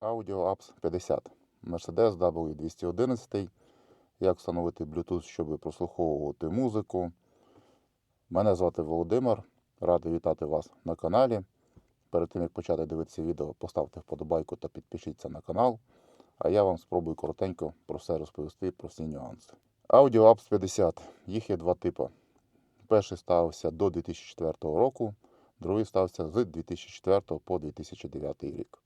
Audio Apps 50. Mercedes W211. Як встановити Bluetooth, щоб прослуховувати музику. Мене звати Володимир. Радий вітати вас на каналі. Перед тим як почати дивитися відео, поставте вподобайку та підпишіться на канал. А я вам спробую коротенько про все розповісти, про всі нюанси. Audio Apps 50. Їх є два типи. Перший ставився до 2004 року, другий стався з 2004 по 2009 рік.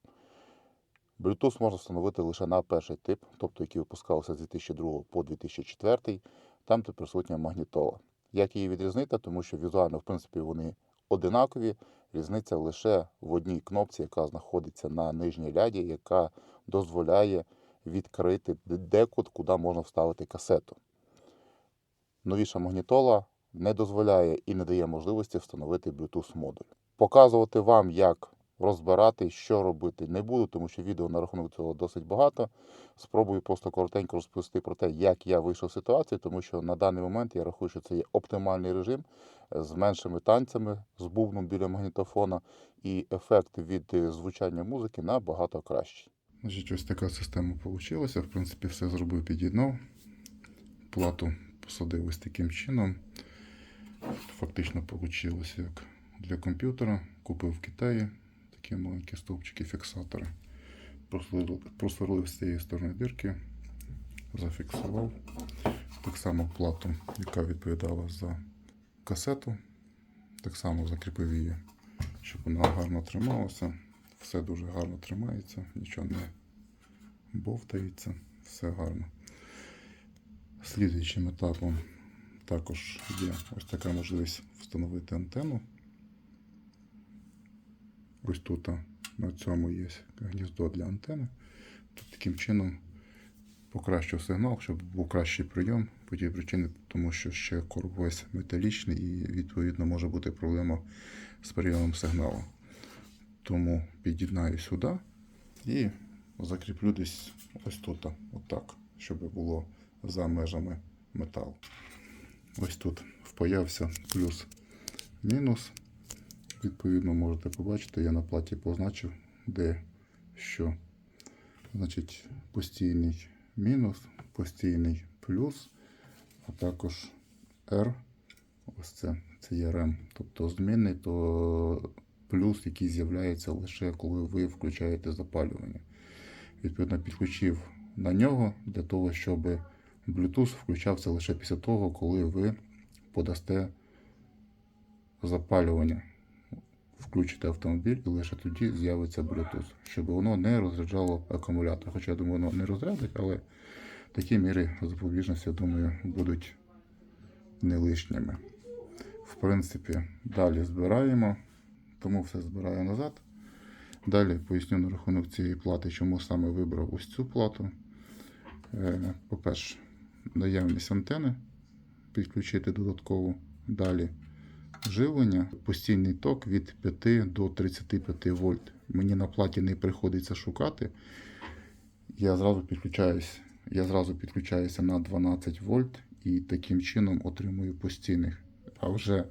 Bluetooth можна встановити лише на перший тип, тобто який випускався з 2002 по 2004, там де присутня магнітола. Як її відрізнити, тому що візуально, в принципі, вони одинакові. Різниця лише в одній кнопці, яка знаходиться на нижній ляді, яка дозволяє відкрити декод, куди можна вставити касету. Новіша магнітола не дозволяє і не дає можливості встановити Bluetooth модуль. Показувати вам, як розбирати, що робити, не буду, тому що відео на рахунок цього досить багато. Спробую просто коротенько розповісти про те, як я вийшов з ситуації, тому що на даний момент я рахую, що це є оптимальний режим з меншими танцями, з бубном біля магнітофона, і ефект від е, звучання музики набагато кращий. Значить, ось така система вийшла. В принципі, все зробив, під'єднав. Плату посадив ось таким чином. Фактично вийшло як для комп'ютера. Купив в Китаї такі маленькі стовпчики, фіксатори. Просверлив, з цієї сторони дирки, зафіксував. Так само плату, яка відповідала за касету. Так само закріпив її, щоб вона гарно трималася. Все дуже гарно тримається, нічого не бовтається, все гарно. Слідуючим етапом також є ось така можливість встановити антенну. Ось тут на цьому є гніздо для антени. Тут таким чином покращив сигнал, щоб був кращий прийом по тій причині, тому що ще корпус металічний і відповідно може бути проблема з прийомом сигналу. Тому під'єднаю сюди і закріплю десь ось тут, отак, щоб було за межами металу. Ось тут впаявся плюс-мінус. Відповідно, можете побачити, я на платі позначив, де що. Значить, постійний мінус, постійний плюс, а також R. Ось це, це є REM. Тобто змінний, то плюс, який з'являється лише коли ви включаєте запалювання. Відповідно, підключив на нього для того, щоб Bluetooth включався лише після того, коли ви подасте запалювання. Включите автомобіль і лише тоді з'явиться Bluetooth, щоб воно не розряджало акумулятор. Хоча я думаю, воно не розрядить, але такі міри запобіжності, я думаю, будуть не лишніми. В принципі, далі збираємо, тому все збираю назад. Далі поясню на рахунок цієї плати, чому саме вибрав ось цю плату. Е, По-перше, наявність антени підключити додатково. Далі живлення, постійний ток від 5 до 35 вольт. Мені на платі не приходиться шукати. Я зразу підключаюсь, я зразу підключаюся на 12 вольт і таким чином отримую постійних. А вже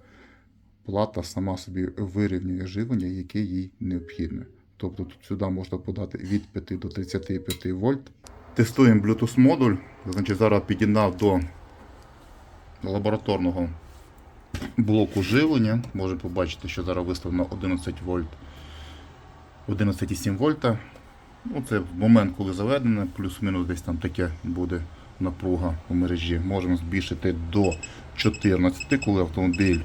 плата сама собі вирівнює живлення, яке їй необхідне. Тобто тут сюди можна подати від 5 до 35 вольт. Тестуємо Bluetooth модуль. Значить, зараз під'єднав до лабораторного блоку живлення. Можемо побачити, що зараз виставлено 11 вольт. 11,7 вольта. Ну, це момент, коли заведене, плюс-мінус десь там таке буде напруга у мережі. Можемо збільшити до 14, коли автомобіль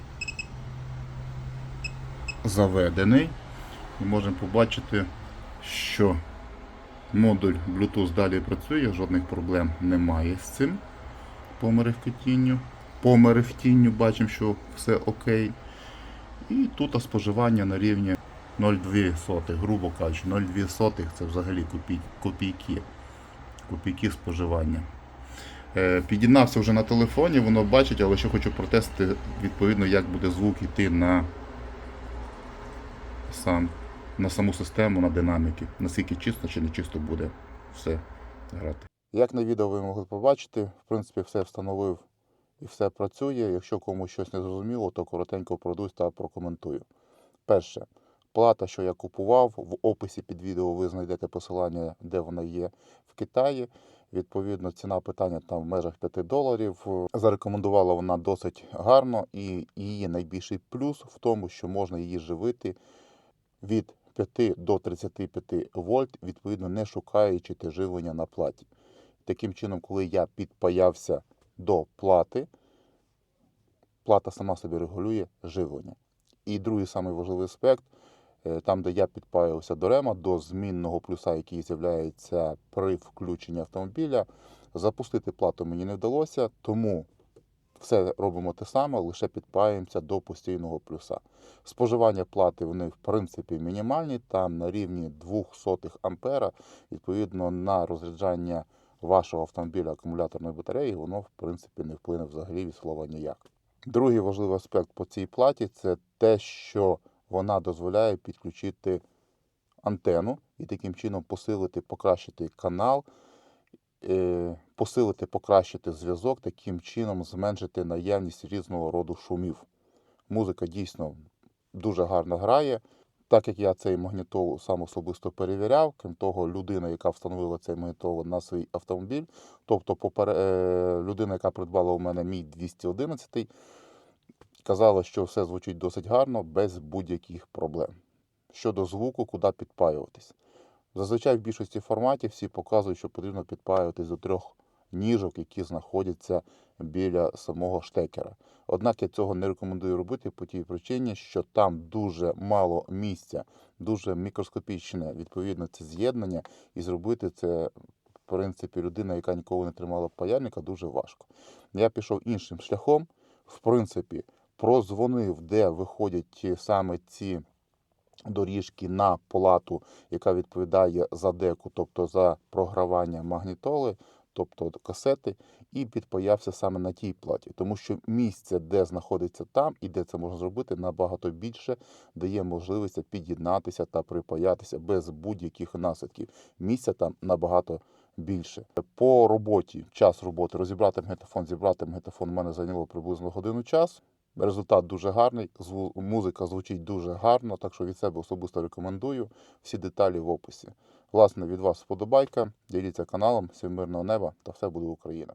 заведений. І можемо побачити, що модуль Bluetooth далі працює, жодних проблем немає з цим по мерехтінню. По мерехтінню бачимо, що все окей. І тут споживання на рівні 0,2, грубо кажучи, 0,2 це взагалі копійки. Копійки споживання. Е, Під'єднався вже на телефоні, воно бачить, але ще хочу протестити, відповідно, як буде звук йти на, сам, на саму систему, на динаміки. Наскільки чисто чи не чисто буде все грати. Як на відео ви могли побачити, в принципі, все встановив і все працює. Якщо комусь щось не зрозуміло, то коротенько пройдусь та прокоментую. Перше, Плата, що я купував, в описі під відео ви знайдете посилання, де вона є в Китаї. Відповідно, ціна питання там в межах 5 доларів. Зарекомендувала вона досить гарно, і її найбільший плюс в тому, що можна її живити від 5 до 35 вольт, відповідно, не шукаючи те живлення на платі. Таким чином, коли я підпаявся до плати, плата сама собі регулює живлення. І другий самий важливий аспект, е, там, де я підпаювався до рема, до змінного плюса, який з'являється при включенні автомобіля, запустити плату мені не вдалося, тому все робимо те саме, лише підпаюємося до постійного плюса. Споживання плати вони в принципі мінімальні, там на рівні 0,02 ампера. Відповідно, на розряджання вашого автомобіля акумуляторної батареї, воно в принципі не вплине взагалі від слова ніяк. Другий важливий аспект по цій платі це те, що вона дозволяє підключити антенну і таким чином посилити, покращити канал, е, посилити, покращити зв'язок, таким чином зменшити наявність різного роду шумів. Музика дійсно дуже гарно грає. Так як я цей магнітол сам особисто перевіряв, крім того, людина, яка встановила цей магнітол на свій автомобіль, тобто попере... е, людина, яка придбала у мене мій 211, казала, що все звучить досить гарно, без будь-яких проблем. Щодо звуку, куди підпаюватись. Зазвичай в більшості форматів всі показують, що потрібно підпаюватись до трьох ніжок, які знаходяться біля самого штекера. Однак я цього не рекомендую робити по тій причині, що там дуже мало місця, дуже мікроскопічне відповідно це з'єднання, і зробити це, в принципі, людина, яка ніколи не тримала паяльника, дуже важко. Я пішов іншим шляхом, в принципі, прозвонив, де виходять саме ці доріжки на плату, яка відповідає за деку, тобто за програвання магнітоли, тобто касети, і підпаявся саме на тій платі, тому що місце, де знаходиться там і де це можна зробити, набагато більше дає можливість під'єднатися та припаятися без будь-яких наслідків. Місця там набагато більше. По роботі, час роботи, розібрати магнітофон, зібрати магнітофон у мене зайняло приблизно годину час. Результат дуже гарний, музика звучить дуже гарно, так що від себе особисто рекомендую. Всі деталі в описі. Власне, від вас вподобайка, діліться каналом, всім мирного неба та все буде Україна.